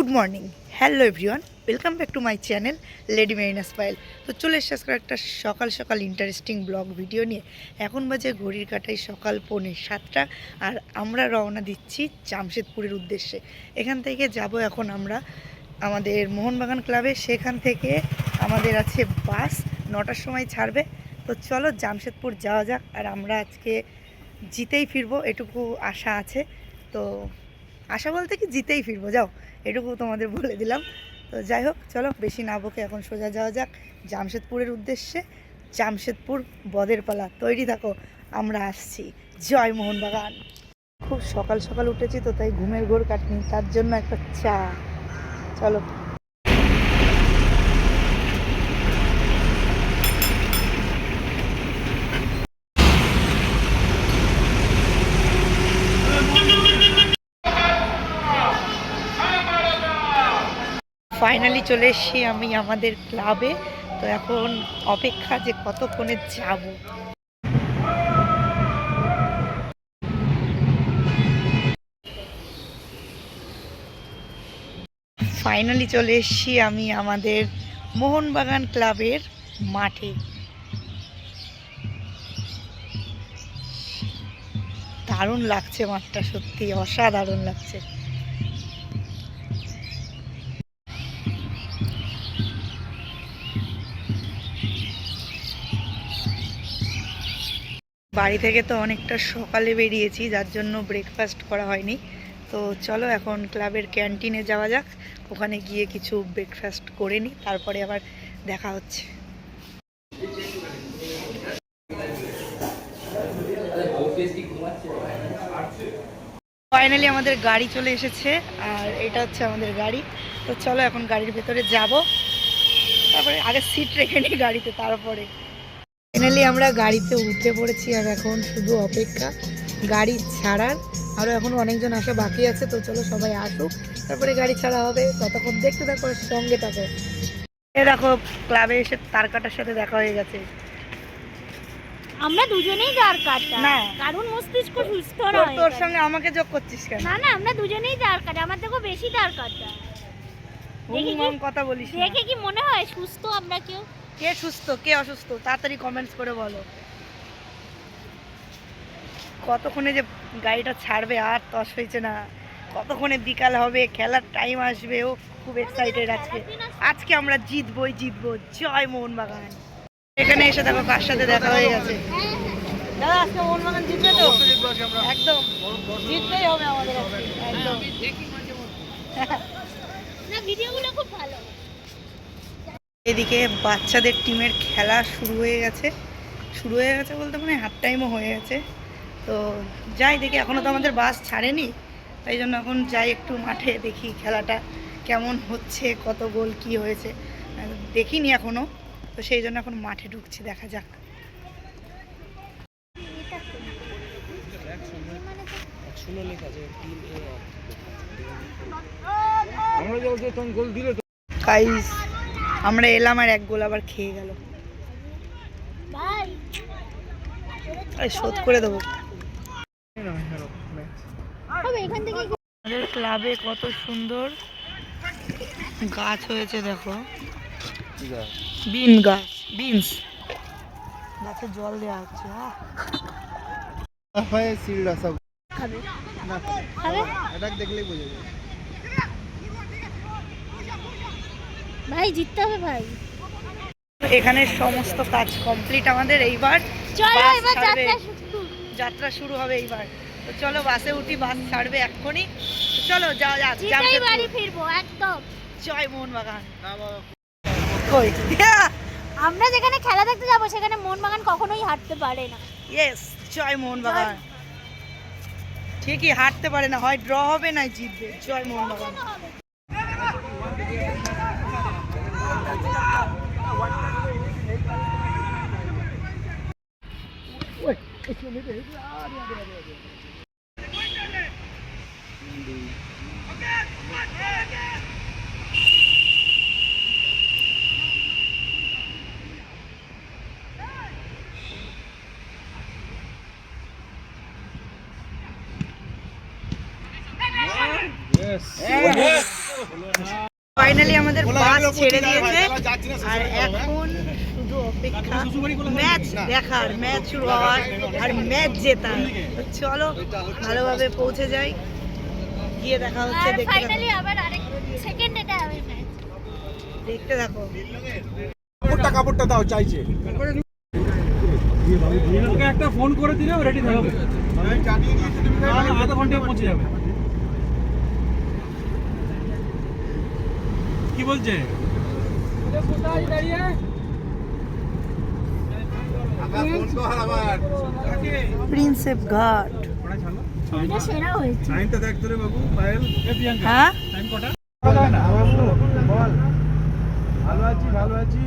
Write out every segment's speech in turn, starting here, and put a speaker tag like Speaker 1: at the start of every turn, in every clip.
Speaker 1: Good morning. Hello everyone, welcome back to my channel lady Marina spile. তো চলে এসে আজকে একটা সকাল সকাল ইন্টারেস্টিং ব্লগ ভিডিও নিয়ে। এখন বাজে ঘড়ির কাটাই সকাল পৌনে সাতটা আর আমরা রওনা দিচ্ছি জামশেদপুরের উদ্দেশ্যে। এখান থেকে যাব এখন আমরা আমাদের মোহনবাগান ক্লাবে সেখান থেকে আমাদের আছে বাস, নটার সময় ছাড়বে। তো চলো জামশেদপুর যাওয়া যাক আর আমরা আজকে জিতেই ফিরবো, এটুকু আশা আছে। তো আশা বলতে কি জিতেই ফিরবো, যাও, এটুকু তোমাদের বলে দিলাম। তো যাই হোক, চলো, বেশি না বকে এখন সোজা যাওয়া যাক। জামশেদপুরের উদ্দেশ্যে, জামশেদপুর বদের পালা, তৈরি থাকো, আমরা আসছি জয় মোহনবাগান। খুব সকাল সকাল উঠেছি তো, তাই ঘুমের ঘোর কাটনি, তার জন্য একটা চা। চলো। ফাইনালি চলে এসেছি আমি আমাদের ক্লাবে তো এখন অপেক্ষা যে কতক্ষণে যাব। ফাইনালি চলে এসেছি আমি আমাদের মোহনবাগান ক্লাবের মাঠে। দারুণ লাগছে মাঠটা, সত্যি অসাধারণ লাগছে। বাড়ি থেকে তো অনেকটা সকালে বেরিয়েছি, যার জন্য ব্রেকফাস্ট করা হয়নি। তো চলো এখন ক্লাবের ক্যান্টিনে যাওয়া যাক, ওখানে গিয়ে কিছু ব্রেকফাস্ট করে নিই, তারপরে আবার দেখা হচ্ছে। ফাইনালি আমাদের গাড়ি চলে এসেছে, আর এটা হচ্ছে আমাদের গাড়ি। তো চলো এখন গাড়ির ভেতরে যাব। তারপরে আগে সিট রেখে নিই গাড়িতে, তারপরে। ফাইনালি আমরা গাড়িতে উঠে পড়েছি আর এখন শুধু অপেক্ষা। গাড়ি ছাড়ার। আরও এখন অনেকজন আসা বাকি আছে তো চলো সবাই আসুক। তারপরে গাড়ি ছাড়া হবে ততক্ষণ দেখতে থাকো সঙ্গে থাকো। এ দেখো ক্লাবে এসে তার কাটার সাথে দেখা হয়ে গেছে।
Speaker 2: আমরা দুজনেই যার কাটা।
Speaker 1: না।
Speaker 2: কারণ মস্তিষ্ক সুস্থ নয়
Speaker 1: তোর সঙ্গে আমাকে যোগ করছিস কেন?
Speaker 2: না না আমরা দুজনেই যার কাটা। আমার থেকে বেশি যার কাটা। দেখি
Speaker 1: কথা বলিস।
Speaker 2: দেখে কি মনে হয় সুস্থ আমরা কেউ?
Speaker 1: কে সুস্থ, কে অসুস্থ, তাড়াতাড়ি কমেন্টস করে বলো। কতক্ষণে যে গাড়িটা ছাড়বে আর তস হয়েছে না। কতক্ষণে বিকাল হবে, খেলার টাইম আসবে, ও খুব এক্সাইটেড আজকে। আজকে আমরা জিতবই, জিতবো। জয় মোহনবাগান। এখানে এসে দেখো কার সাথে দেখা হয়ে গেছে। দাদা, আজকে মোহনবাগান জিতবে তো? একদম। জিততেই হবে আমাদের একদম।
Speaker 2: ভিডিওগুলো খুব ভালো।
Speaker 1: এদিকে বাচ্চাদের টিমের খেলা শুরু হয়ে গেছে। শুরু হয়ে গেছে বলতে মানে হাফ টাইমও হয়ে গেছে। তো যাই দেখি এখনও তো আমাদের বাস ছাড়েনি। তাই জন্য এখন যাই একটু মাঠে দেখি খেলাটা কেমন হচ্ছে কত গোল কি হয়েছে। দেখিনি এখনও তো সেই জন্য এখন মাঠে ঢুকছি দেখা যাক।
Speaker 3: আমরা
Speaker 1: আমরা এলাম আর এক গোল আবার খেয়ে গেল। আরে শোধ করে দেবো। আমাদের ক্লাবে কত সুন্দর গাছ হয়েছে দেখো। বিন গাছ? বিনস। গাছে জল দেওয়া হচ্ছে আহ,
Speaker 3: হয় সিলটা সব
Speaker 2: খাবে।
Speaker 3: না
Speaker 2: খাবে?
Speaker 3: এটা দেখলেই বোঝা যায়।
Speaker 2: ভাই জিততে হবে ভাই।
Speaker 1: এখানে সমস্ত কাজ কমপ্লিট আমাদের এইবার।
Speaker 2: চলো এবার যাত্রা শুরু
Speaker 1: যাত্রা শুরু হবে এইবার। তো চলো বাসে উঠি বাস ছাড়বে এক্ষুনি। চলো
Speaker 2: জিতেই বাড়ি ফিরবো একদম।
Speaker 1: জয় মোহনবাগান।
Speaker 3: না বাবা।
Speaker 1: কই?
Speaker 2: আমরা যেখানে খেলা দেখতে যাব সেখানে মোহনবাগান কখনোই হারতে পারে না।
Speaker 1: ইয়েস জয় মোহনবাগান। ঠিকই হারতে পারে না। হয় ড্র হবে না জিতবে। জয় মোহনবাগান। ফাইনালি আমাদের বাস ছেড়ে দিয়েছে। আর এখন শুধু অপেক্ষা ম্যাচ দেখার ম্যাচ শুরু হওয়ার আর ম্যাচ জেতার। চলো ভালোভাবে পৌঁছে যাই। গিয়ে দেখা হচ্ছে দেখতে
Speaker 2: ফাইনালি
Speaker 1: থাকো।
Speaker 2: আবার আরেক সেকেন্ড এটা হবে ম্যাচ
Speaker 1: দেখতে থাকো।
Speaker 3: কাপড়টা কাপড়টা দাও চাইছে।
Speaker 4: ওকে একটা ফোন করে দিলে রেডি থাকবে। আধা ঘন্টায় পৌঁছে যাবে। কি বলছে?
Speaker 1: প্রিন্সেপ ঘাট। হ্যাঁ?
Speaker 3: ভালো আছি ভালো আছি।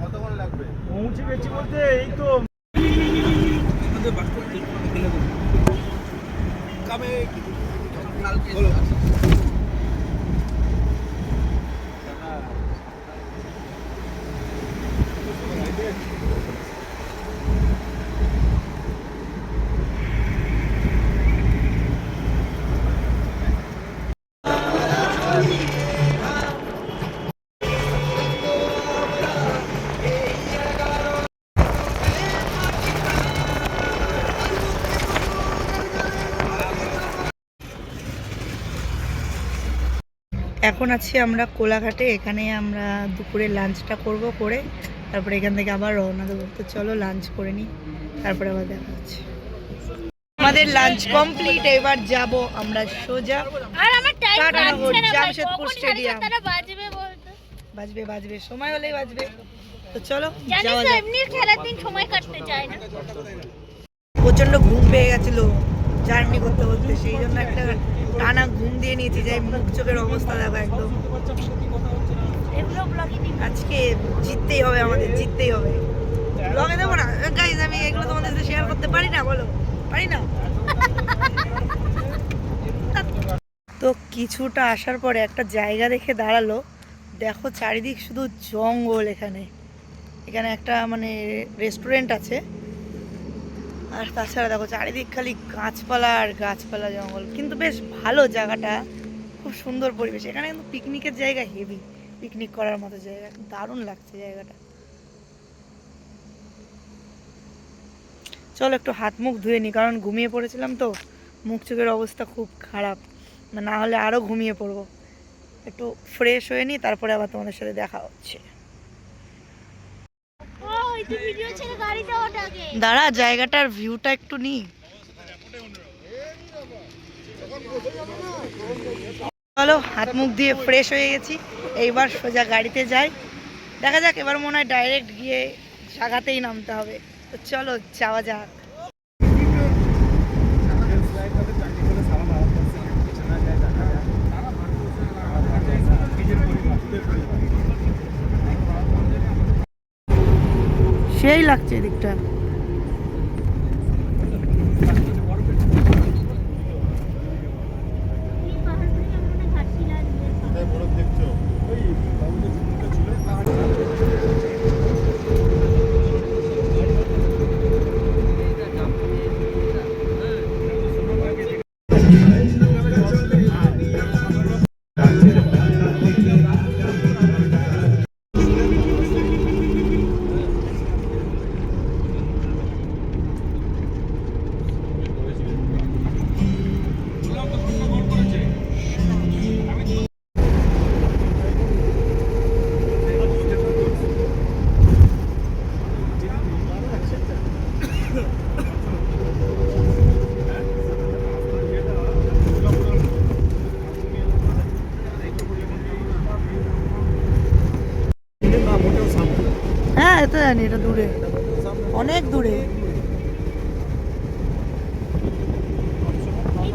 Speaker 3: কতক্ষণ লাগবে? পৌঁছে গেছি বলতে এই তো।
Speaker 1: এখন আছি আমরা কোলাঘাটে এখানে আমরা দুপুরে লাঞ্চটা করব করে তারপরে এখান থেকে আবার রওনা দেবো। তো চলো লাঞ্চ করে নিই তারপরে আবার দেখা হচ্ছে। আমাদের লাঞ্চ কমপ্লিট এবার যাব আমরা সোজা
Speaker 2: আর আমার টাইম
Speaker 1: টাটানগর,
Speaker 2: না
Speaker 1: জামশেদপুর স্টেডিয়াম।
Speaker 2: বাজবে
Speaker 1: বাজবে বাজবে সময় হলেই বাজবে। তো চলো যাওয়া যাক।
Speaker 2: খেলার দিন সময় কাটতে চায় না।
Speaker 1: প্রচণ্ড ঘুম পেয়ে গেছিল। জার্নি করতে করতে, সেই জন্য একটা টানা ঘুম দিয়ে নিয়েছি, যাই মুখ চোখের অবস্থা দেখো একদম। আজকে জিততেই হবে আমাদের, জিততেই হবে। ব্লগে দেবো না? গাইজ আমি এগুলো তোমাদের সাথে শেয়ার করতে পারি না, বলো? পারি না? তো কিছুটা আসার পরে একটা জায়গা দেখে দাঁড়াল। দেখো চারিদিক শুধু জঙ্গল এখানে। এখানে একটা মানে রেস্টুরেন্ট আছে। আর তাছাড়া দেখো চারিদিক খালি গাছপালা আর গাছপালা জঙ্গল। কিন্তু বেশ ভালো জায়গাটা। খুব সুন্দর পরিবেশ। এখানে কিন্তু পিকনিকের জায়গা হেভি পিকনিক করার মতো জায়গা। দারুণ লাগছে জায়গাটা। চলো একটু হাত মুখ ধুয়ে নিই কারণ ঘুমিয়ে পড়েছিলাম তো। মুখ চোখের অবস্থা খুব খারাপ। না হলে আরও ঘুমিয়ে পড়ব। একটু ফ্রেশ হয়ে নিই তারপরে আবার তোমাদের সাথে দেখা হচ্ছে
Speaker 2: ও ওই তো ভিডিও ছেড়ে গাড়িতে ওটাকে
Speaker 1: দাঁড়া, জায়গাটার ভিউটা একটু নি। চলো, হাত মুখ দিয়ে ফ্রেশ হয়ে গেছি। এইবার সোজা গাড়িতে যাই। দেখা যাক, এবার মনে হয় ডাইরেক্ট গিয়ে জায়গাতেই নামতে হবে। তো চলো, যাওয়া যাক। সেই লাগছে এদিকটা।
Speaker 2: হ্যাঁ
Speaker 1: এটা জানি এটা দূরে। অনেক দূরে।
Speaker 2: এই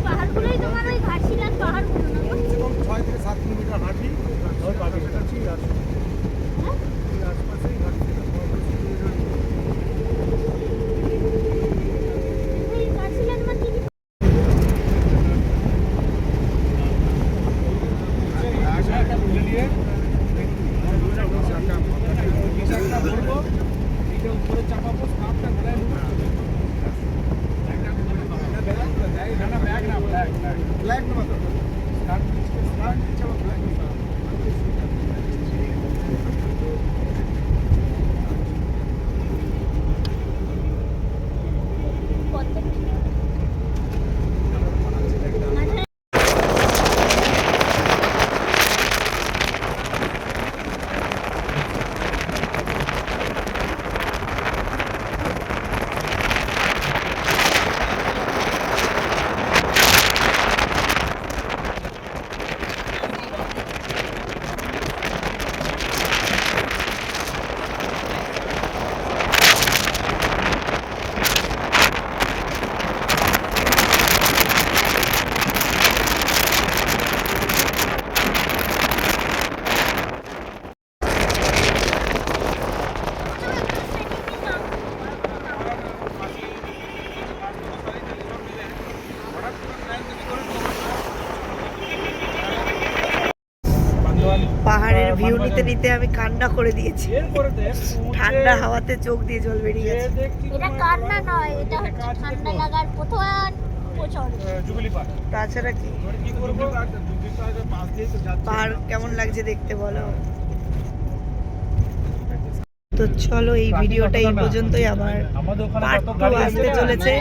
Speaker 1: ভিউ নিতে নিতে আমি কান্না করে দিয়েছি। ঠান্ডা হাওয়াতে চোখ দিয়ে জল বেরিয়ে গেছে।
Speaker 2: এটা কান্না নয় এটা হচ্ছে ঠান্ডা লাগার প্রথম
Speaker 1: তাছাড়া কি? পাহাড় কেমন লাগছে দেখতে বলো? তো চলো এই ভিডিওটা এই পর্যন্তই। আবার পার্ট টু আসতে চলেছে।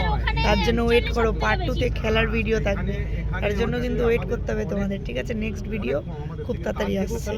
Speaker 1: তার জন্য ওয়েট করো পার্ট টুতে খেলার ভিডিও থাকবে। তার জন্য কিন্তু ওয়েট করতে হবে তোমাদের ঠিক আছে? নেক্সট ভিডিও খুব তাড়াতাড়ি আসছে।